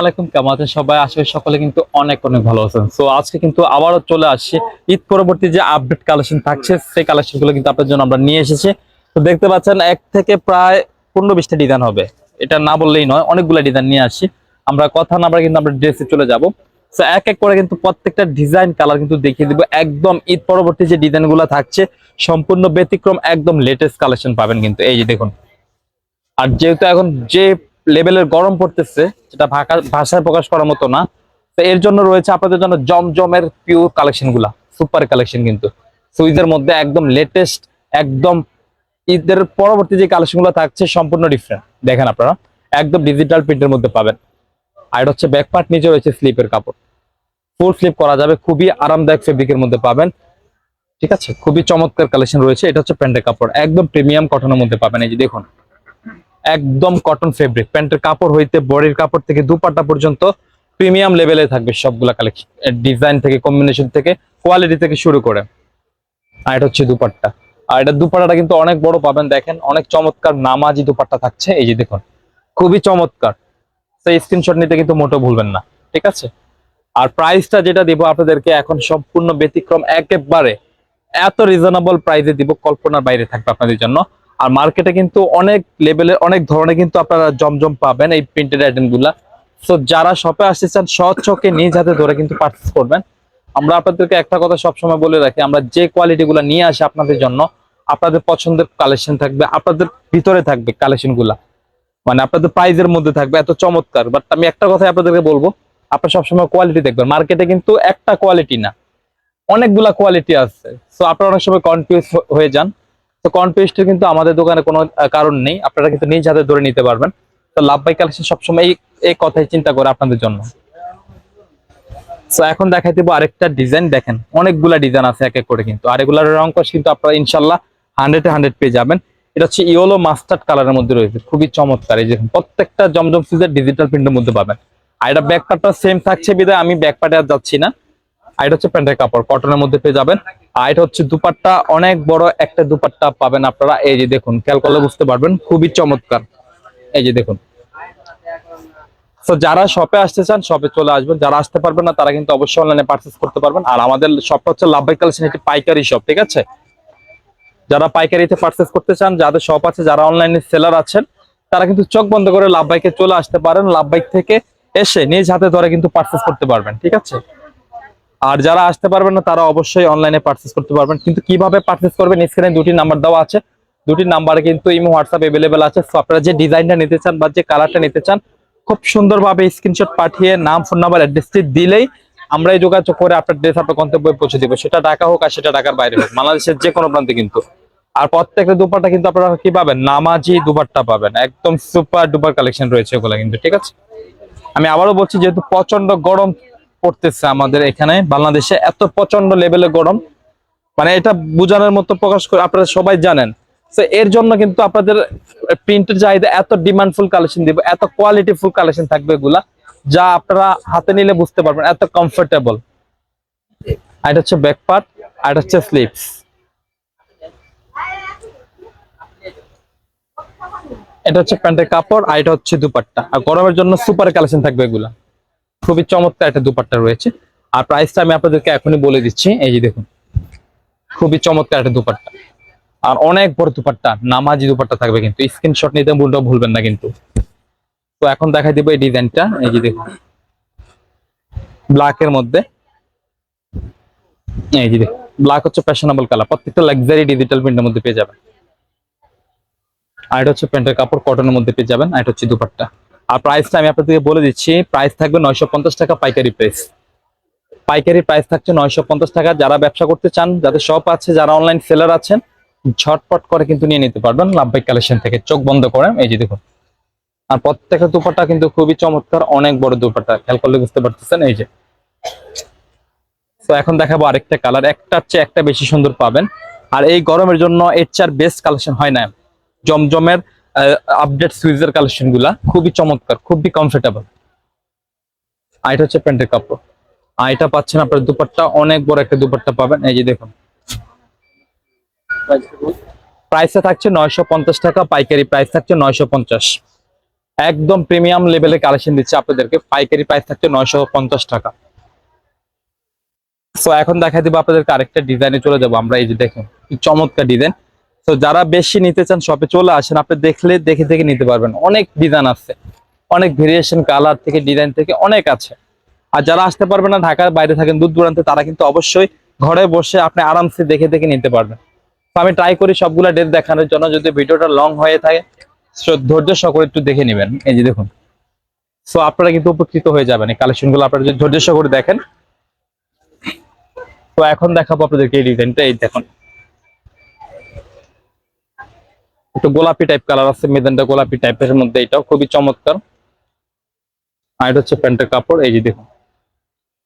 আলাইকুম, কেমন সবাই? আসলে সকলে কিন্তু অনেক অনেক ভালো আছেন। তো আজকে কিন্তু আবারও চলে আসছি। ঈদ পরবর্তী যে আপডেট কালেকশন থাকছে কিন্তু আপনার জন্য আমরা নিয়ে এসেছি। তো দেখতে পাচ্ছেন, এক থেকে প্রায় বিশটা ডিজাইন হবে। এটা না বললেই নয়, অনেকগুলো ডিজাইন নিয়ে আমরা কথা না বলে কিন্তু আমরা ড্রেসে চলে যাব। এক এক করে কিন্তু প্রত্যেকটা ডিজাইন কালার কিন্তু দেখিয়ে দিব। একদম ঈদ পরবর্তী যে ডিজাইনগুলো থাকছে, সম্পূর্ণ ব্যতিক্রম, একদম লেটেস্ট কালেকশন পাবেন কিন্তু। এই যে দেখুন। আর যেহেতু এখন যে লেভেলের গরম পড়তেছে, যেটা ভাষা, ভাষায় প্রকাশ করার মতো না। তো এর জন্য রয়েছে আপনাদের জন্য জমজমের পিওর কালেকশনগুলা সুপার কালেকশন কিন্তু। সুইজের মধ্যে একদম লেটেস্ট একদম ঈদের পরবর্তী যে কালেকশনগুলো থাকছে, সম্পূর্ণ ডিফারেন্ট দেখেন আপনারা, একদম ডিজিটাল প্রিন্টের মধ্যে পাবেন। আর এটা হচ্ছে ব্যাক পার্ট নিচে রয়েছে স্লিপের কাপড়। ফুল স্লিপ করা যাবে, খুবই আরামদায়ক ফেব্রিকের মধ্যে পাবেন। ঠিক আছে? খুবই চমৎকার কালেকশন রয়েছে, এটা হচ্ছে প্যান্টের কাপড়। একদম প্রিমিয়াম কটনের মধ্যে পাবেন, এই যে দেখুন। একদম কটন ফেব্রিক প্যান্টের কাপড় হইতে বডির কাপড় থেকে দুপাট্টা পর্যন্ত প্রিমিয়াম লেভেলে থাকবে সবগুলা কালেকশন ডিজাইন থেকে কম্বিনেশন থেকে কোয়ালিটি থেকে শুরু করে। আর এটা হচ্ছে দুপাট্টা। আর এটা দুপাট্টাটা কিন্তু অনেক বড় পাবেন, দেখেন, অনেক চমৎকার নামাজি দুপাট্টা থাকছে। এই যে দেখুন, খুবই চমৎকার। সেই স্ক্রিনশট নিতে কিন্তু মোটেও ভুলবেন না, ঠিক আছে? আর প্রাইসটা যেটা দিব আপনাদেরকে এখন সম্পূর্ণ ব্যতিক্রম, একেবারে এত রিজনেবল প্রাইসে দিব, কল্পনার বাইরে থাকবে আপনাদের জন্য। আর মার্কেটে কিন্তু অনেক লেভেলের অনেক ধরনের কিন্তু আপনারা জমজম পাবেন এই প্রিন্টেড আইটেমগুলা। তো যারা শপে আসতে চান, সৎ চোখে নিজ হাতে ধরে কিন্তু পার্চেস করবেন। আমরা আপনাদেরকে একটা কথা সবসময় বলে রাখি, আমরা যে কোয়ালিটি গুলা নিয়ে আসি আপনাদের জন্য, আপনাদের পছন্দের কালেকশন থাকবে, আপনাদের ভিতরে থাকবে কালেকশনগুলা। মানে আপনাদের প্রাইজের মধ্যে থাকবে, এত চমৎকার। বাট আমি একটা কথাই আপনাদেরকে বলব, আপনারা সবসময় কোয়ালিটি দেখবেন। মার্কেটে কিন্তু একটা কোয়ালিটি না, অনেকগুলা কোয়ালিটি আছে। তো আপনারা অনেক সময় কনফিউজ হয়ে যান। তো কনফিউজটা কিন্তু আমাদের দোকানে কোনো কারণ নেই। আপনারা কিন্তু নিজ হাতে ধরে নিতে পারবেন। তো লাভ বাই কালেকশন সবসময় এই কথাই চিন্তা করে আপনাদের জন্য। তো এখন দেখাই দেবো আরেকটা ডিজাইন। দেখেন, অনেকগুলা ডিজাইন আছে এক এক করে কিন্তু। আর এগুলার রং কষ কিন্তু আপনারা ইনশাল্লাহ হান্ড্রেড হান্ড্রেড পেয়ে যাবেন। এটা হচ্ছে ইয়েলো মাস্টার্ড কালারের মধ্যে রয়েছে। খুবই চমৎকার। এই যে প্রত্যেকটা জমজম সিজের ডিজিটাল প্রিন্টের মধ্যে পাবেন। আর এটা ব্যাক পার্টটা সেম থাকছে বিধায় আমি ব্যাক পার্টে আর যাচ্ছি না। এটা হচ্ছে প্যান্টের কাপড় কটনের মধ্যে পেয়ে যাবেন। আর এটা হচ্ছে দুপাট্টা, অনেক বড় একটা দুপাট্টা পাবেন আপনারা। এই যে দেখুন, খেয়াল করলে বুঝতে পারবেন, খুবই চমৎকার। এই যে দেখুন। তো যারা শপে আসতে চান শপে চলে আসবেন। যারা আসতে পারবেন না, তারা কিন্তু অবশ্যই অনলাইনে পার্চেস করতে পারবেন। আর আমাদের শপটা হচ্ছে লাভবাই কালেকশন, একটি পাইকারি শপ ঠিক আছে? যারা পাইকারিতে পার্চেস করতে চান, যাদের শপ আছে, যারা অনলাইনে সেলার আছেন, তারা কিন্তু চোখ বন্ধ করে লাভবাইকে চলে আসতে পারেন। লাভবাইক থেকে এসে নিজ হাতে ধরে কিন্তু পার্চেস করতে পারবেন, ঠিক আছে? আর যারা আসতে পারবেন না, তারা অবশ্যই অনলাইনে পার্চেস করতে পারবেন। কিন্তু কীভাবে পার্চেস করবেন স্ক্রিনে দুটি নাম্বার দেওয়া আছে। দুটি নাম্বারে কিন্তু ইমো হোয়াটসঅ্যাপ এভেলেবেল আছে। So, আপনারা যে ডিজাইনটা নিতে চান বা যে কালারটা নিতে চান, খুব সুন্দরভাবে স্ক্রিনশট পাঠিয়ে নাম ফোন নাম্বার অ্যাড্রেসটি দিলেই আমরা এই যোগাযোগ করে আপনার ড্রেস আপনার গন্তব্যে পৌঁছে দিব। সেটা ঢাকা হোক আর সেটা ঢাকার বাইরে হোক, বাংলাদেশের যে কোনো প্রান্তে কিন্তু। আর প্রত্যেকটা দুপাট্টা কিন্তু আপনারা কি পাবেন? নামাজি দুপাট্টা পাবেন। একদম সুপার ডুপার কালেকশন রয়েছে ওগুলো কিন্তু, ঠিক আছে? আমি আবারও বলছি, যেহেতু প্রচণ্ড গরম পড়তেছে আমাদের এখানে বাংলাদেশে। এত প্রচণ্ড লেভেলে গরম। মানে এটা বোঝানোর মতো প্রকাশ করে আপনারা সবাই জানেন। এর জন্য কিন্তু আপনাদের প্রিন্টের চাহিদা এত ডিমান্ডফুল কালেকশন দিব, এত কোয়ালিটি ফুল কালেকশন থাকবে এগুলা, যা আপনারা হাতে নিলে বুঝতে পারবেন, এত কমফোর্টেবল আর এটা হচ্ছে ব্যাক পার্ট আর এটা হচ্ছে স্লিপস এটা হচ্ছে প্যান্টের কাপড়, আর এটা হচ্ছে দুপাট্টা। আর গরমের জন্য সুপার কালেকশন থাকবে এগুলা। খুবই চমৎকার একটা দুপাট্টা রয়েছে। আর প্রাইসটা আমি আপনাদেরকে এখনই বলে দিচ্ছি, এই যে দেখুন, খুবই চমৎকার একটা দুপাট্টা। আর অনেক বড় দুপাট্টা, নামাজি দুপাট্টা থাকবে কিন্তু স্ক্রিনশট নিতে ভুলটা ভুলবেন না কিন্তু। তো এখন দেখাই দিব এই ডিজাইনটা, এই যে দেখুন ব্ল্যাক এর মধ্যে। এই যে দেখুন ব্ল্যাক হচ্ছে ফ্যাশনেবল কালার প্রত্যেকটা লাক্সারি ডিজিটাল প্রিন্টের মধ্যে পেয়ে যাবেন। আর এটা হচ্ছে প্যান্টের কাপড় কটনের মধ্যে পেয়ে যাবেন, আর এটা হচ্ছে দুপাট্টা। আর প্রাইসটা আমি আপনাদেরকে বলে দিচ্ছি প্রাইস থাকবে নয়শো পঞ্চাশ টাকা পাইকারি প্রাইস পাইকারি প্রাইস থাকছে নয়শো পঞ্চাশ টাকা। যারা ব্যবসা করতে চান, যাদের শপ আছে, যারা অনলাইন সেলার আছেন, ঝটপট করে কিন্তু নিয়ে নিতে পারবেন লাভবাই কালেকশন থেকে। চোখ বন্ধ করেন, এই যে দেখুন। আর প্রত্যেকটা দুপাট্টা কিন্তু খুবই চমৎকার, অনেক বড় দুপাট্টা। খেয়াল করলে বুঝতে পারতেছেন, এই যে। তো এখন দেখাবো আরেকটা কালার একটার চেয়ে একটা বেশি সুন্দর পাবেন। আর এই গরমের জন্য এর চার বেস্ট কালেকশন হয় না। জমজমের আপডেট সুইজের কালেকশনগুলা খুবই চমৎকার, খুবই কমফোর্টেবল আর এটা হচ্ছে প্যান্টের কাপড়। আর এটা পাচ্ছেন আপনার দুপাট্টা, অনেক বড় একটা দুপাট্টা পাবেন। এই যে দেখুন। প্রাইসে থাকছে নয়শো পঞ্চাশ টাকা, পাইকারি প্রাইস থাকছে নয়শো পঞ্চাশ। একদম প্রিমিয়াম লেভেলের কালেকশন দিচ্ছে আপনাদেরকে। পাইকারি প্রাইস থাকছে নয়শো পঞ্চাশ টাকা। তো এখন দেখা দিব আপনাদেরকে আরেকটা ডিজাইনে চলে যাব আমরা। এই যে দেখুন চমৎকার ডিজাইন তো যারা বেশি নিতে চান শপে চলে আসেন, আপনি দেখলে, দেখে দেখে নিতে পারবেন। অনেক ডিজাইন আছে। অনেক ভেরিয়েশন কালার থেকে ডিজাইন থেকে অনেক আছে। আর যারা আসতে পারবেন না, ঢাকার বাইরে থাকেন, দূর দূরান্তে, তারা কিন্তু অবশ্যই ঘরে বসে আপনি আরামসে দেখে দেখে নিতে পারবেন। তো আমি ট্রাই করি সবগুলা ডেট দেখানোর জন্য। যদি ভিডিওটা লং হয়ে থাকে ধৈর্য সহকারে একটু দেখে নেবেন। এই যে দেখুন। সো আপনারা কিন্তু উপকৃত হয়ে যাবেন। এই কালেকশনগুলো আপনারা যদি ধৈর্য সহকারে দেখেন, তো এখন দেখাবো আপনাদেরকে এই ডিজাইনটা এই দেখুন। একটু গোলাপি টাইপ কালার আছে, মেদানটা গোলাপি টাইপের মধ্যে এটাও খুবই চমৎকার। আর এটা হচ্ছে প্যান্টের কাপড়, এই যে দেখুন।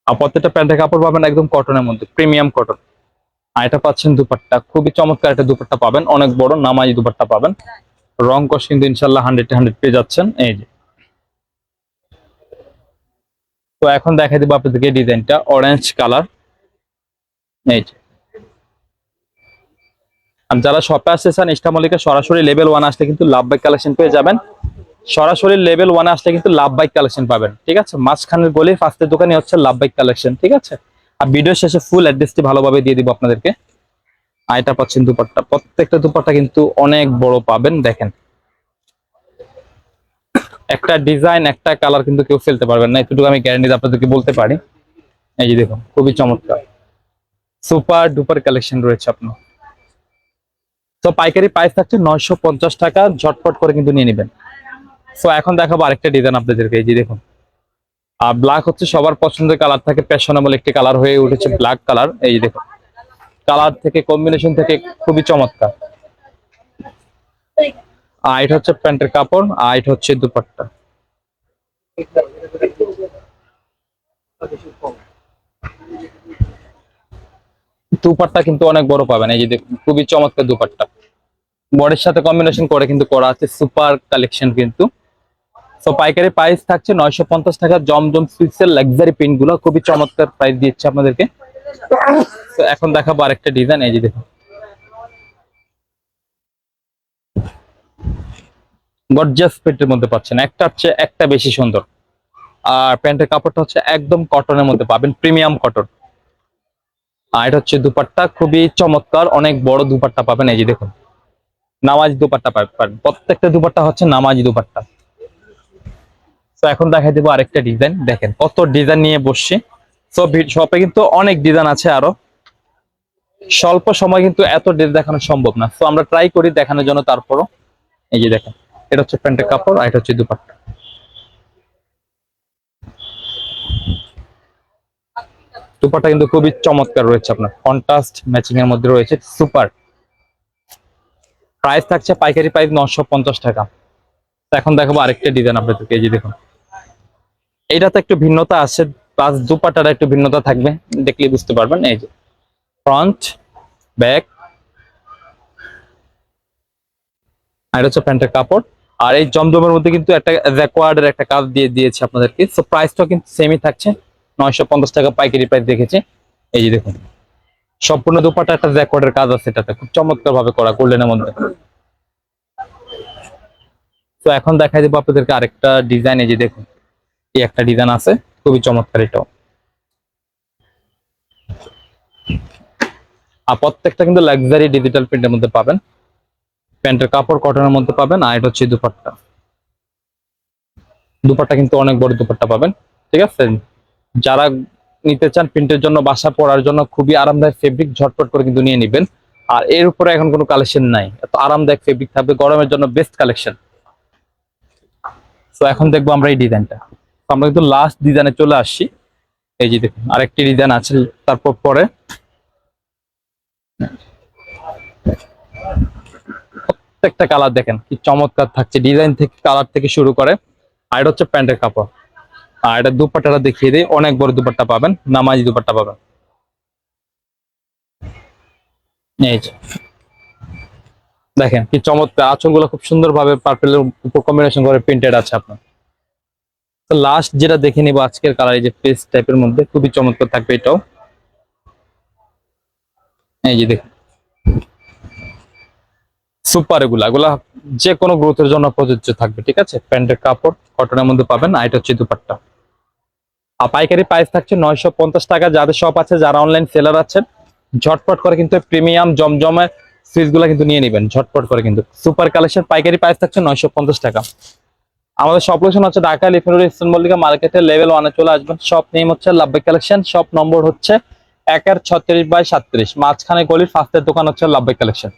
আর প্রত্যেকটা প্যান্টের কাপড় পাবেন একদম কটনের মধ্যে প্রিমিয়াম কটন আর এটা পাচ্ছেন দুপাট্টা, খুবই চমৎকার একটা দুপাট্টা পাবেন, অনেক বড় নামাজি দুপাট্টা পাবেন। রং কষ কিন্তু ইনশাল্লাহ হান্ড্রেড হান্ড্রেড পেয়ে যাচ্ছেন, এই যে। তো এখন দেখা দিব আপনাদেরকে ডিজাইনটা অরেঞ্জ কালার এই যে। আর যারা শপে আসতে চান ইস্টামলিকা সরাসরি লেভেল ওয়ান আসলে কিন্তু লাভ বাইক কালেকশন পেয়ে যাবেন। সরাসরি লেভেল ওয়ানে আসলে কিন্তু লাভ বাইক কালেকশন পাবেন, ঠিক আছে? মাঝখানের গলি ফার্স্টের দোকানে হচ্ছে লাভ বাইক কালেকশন ঠিক আছে? আর ভিডিও শেষে ফুল অ্যাড্রেসটি ভালোভাবে দিয়ে দিব আপনাদেরকে। আর এটা পাচ্ছেন দুপাট্টা। প্রত্যেকটা দুপাট্টা কিন্তু অনেক বড় পাবেন, দেখেন। একটা ডিজাইন একটা কালার কিন্তু কেউ ফেলতে পারবেন না। এতটুকু আমি গ্যারান্টি আপনাদেরকে বলতে পারি। এই যে দেখুন, খুবই চমৎকার। সুপার ডুপার কালেকশন রয়েছে আপনার। তো পাইকারি প্রাইস থাকছে নয়শো পঞ্চাশ টাকা, ঝটপট করে কিন্তু নিয়ে নেবেন। তো এখন দেখাবো আরেকটা ডিজাইন আপনাদেরকে, এই যে দেখুন। আর ব্ল্যাক হচ্ছে সবার পছন্দের কালার থাকে প্যাশনেবল একটি কালার হয়ে উঠেছে ব্ল্যাক কালার এই যে দেখুন। কালার থেকে কম্বিনেশন থেকে খুবই চমৎকার। আর এটা হচ্ছে প্যান্টের কাপড় আর এটা হচ্ছে দুপাট্টা। দুপাট্টা কিন্তু অনেক বড় পাবেন। এই যে খুবই চমৎকার দুপাট্টা। বডির সাথে কম্বিনেশন করে কিন্তু করা আছে সুপার কালেকশন কিন্তু। তো পাইকারি প্রাইস থাকছে নয়শো পঞ্চাশ টাকা, জমজম সুইটসের লাক্সারি গুলো। খুবই চমৎকার প্রাইস দিচ্ছে আপনাদেরকে। তো এখন দেখাবো আরেকটা ডিজাইন এই যে দেখুন। গর্জাস প্রিন্টের মধ্যে পাচ্ছেন। একটা হচ্ছে, একটা বেশি সুন্দর। আর প্যান্টের কাপড়টা হচ্ছে একদম কটনের মধ্যে পাবেন প্রিমিয়াম কটন আর এটা হচ্ছে দুপাট্টা, খুবই চমৎকার, অনেক বড় দুপাট্টা পাবেন, এই যে দেখুন। নামাজি দুপাট্টা পাবেন প্রত্যেকটা দুপাট্টা হচ্ছে নামাজি দুপাট্টা। তো এখন দেখাই দেবো আরেকটা ডিজাইন দেখেন, কত ডিজাইন নিয়ে বসছি। তো শপে কিন্তু অনেক ডিজাইন আছে আরও। স্বল্প সময় কিন্তু এত ডিজাইন দেখানো সম্ভব না। তো আমরা ট্রাই করি দেখানোর জন্য তারপরও। এই যে দেখেন, এটা হচ্ছে প্যান্টের কাপড় আর এটা হচ্ছে দুপাট্টা। দুপাট্টা কিন্তু খুবই চমৎকার রয়েছে আপনার। কন্ট্রাস্ট ম্যাচিং এর মধ্যে রয়েছে সুপার প্রাইস থাকছে পাইকারি প্রাইস নশো পঞ্চাশ টাকা। এখন দেখাবো আরেকটা ডিজাইন আপনাদেরকে, এই যে দেখুন। এইটাতে একটু ভিন্নতা আছে প্লাস দুপাটার একটু ভিন্নতা থাকবে, দেখলে বুঝতে পারবেন, এই যে। ফ্রন্ট ব্যাক আর হচ্ছে প্যান্টের কাপড়। আর এই জমজমের মধ্যে কিন্তু একটা রেকোয়ার্ডের একটা কাজ দিয়ে দিয়েছে আপনাদেরকে। সো প্রাইসটাও কিন্তু সেমই থাকছে। নয়শো পঞ্চাশ টাকা পাইকারি প্রাইস দেখেছি। এই যে দেখুন, সম্পূর্ণ দুপাটা একটা রেকর্ডের কাজ আছে এটাতে, খুব চমৎকার ভাবে করা গোল্ডেনের মধ্যে। তো এখন দেখাই দেবো আপনাদেরকে আরেকটা ডিজাইন এই যে দেখুন, এই একটা ডিজাইন আছে, খুবই চমৎকার এটাও। আর প্রত্যেকটা কিন্তু লাক্সারি ডিজিটাল প্রিন্টের মধ্যে পাবেন। প্যান্টের কাপড় কটনের মধ্যে পাবেন, আর এটা হচ্ছে দুপাট্টা। দুপাট্টা কিন্তু অনেক বড় দুপাট্টা পাবেন, ঠিক আছে? যারা নিতে চান প্রিন্টের জন্য, বাসা পড়ার জন্য, খুবই আরামদায়ক ফেব্রিক ঝটপট করে কিন্তু নিয়ে নেবেন। আর এর উপরে এখন কোনো কালেকশন নাই। এত আরামদায়ক ফেব্রিক থাকবে, গরমের জন্য বেস্ট কালেকশন তো এখন দেখব আমরা এই ডিজাইনটা আমরা কিন্তু লাস্ট ডিজাইনে চলে আসছি। এই যে দেখুন, আরেকটি ডিজাইন আছে, তারপর পরে। প্রত্যেকটা কালার দেখেন, কি চমৎকার থাকছে। ডিজাইন থেকে কালার থেকে শুরু করে। আর এটা হচ্ছে প্যান্টের কাপড়। আর এটা দুপাট্টাটা দেখিয়ে দিই। অনেক বড় দুপাট্টা পাবেন, নামাজি দুপাট্টা পাবেন। দেখেন কি চমৎকার, আঁচলগুলো খুব সুন্দরভাবে পার্পেলের উপর কম্বিনেশন করে প্রিন্টেড আছে আপনার। তো লাস্ট যেটা দেখে নিব আজকের কালার এই যে পেস টাইপের মধ্যে, খুবই চমৎকার থাকবে এটাও। এই যে দেখুন। সুপার এগুলা এগুলা যে কোনো গ্রোথের জন্য প্রযোজ্য থাকবে, ঠিক আছে? প্যান্টের কাপড় কটনের মধ্যে পাবেন, আর এটা হচ্ছে দুপাট্টা। আর পাইকারি প্রাইস থাকছে নয়শো পঞ্চাশ টাকা। যাদের শপ আছে, যারা অনলাইন সেলার আছেন, ঝটপট করে কিন্তু প্রিমিয়াম জমজমের সিরিজগুলো কিন্তু নিয়ে নেবেন। ঝটপট করে কিন্তু। সুপার কালেকশন পাইকারি প্রাইস থাকছে নয়শো পঞ্চাশ টাকা। আমাদের সব লোকেশন হচ্ছে ঢাকা লিফিনুর ইস্টার্ন মল্লিকা মার্কেটের লেভেল ওয়ানে চলে আসবেন। শপ নেম হচ্ছে লাভবাই কালেকশন শপ নম্বর হচ্ছে একের ছত্রিশ বাই সাতত্রিশ। মাঝখানে গলির ফার্স্টের দোকান হচ্ছে লাভবাই কালেকশন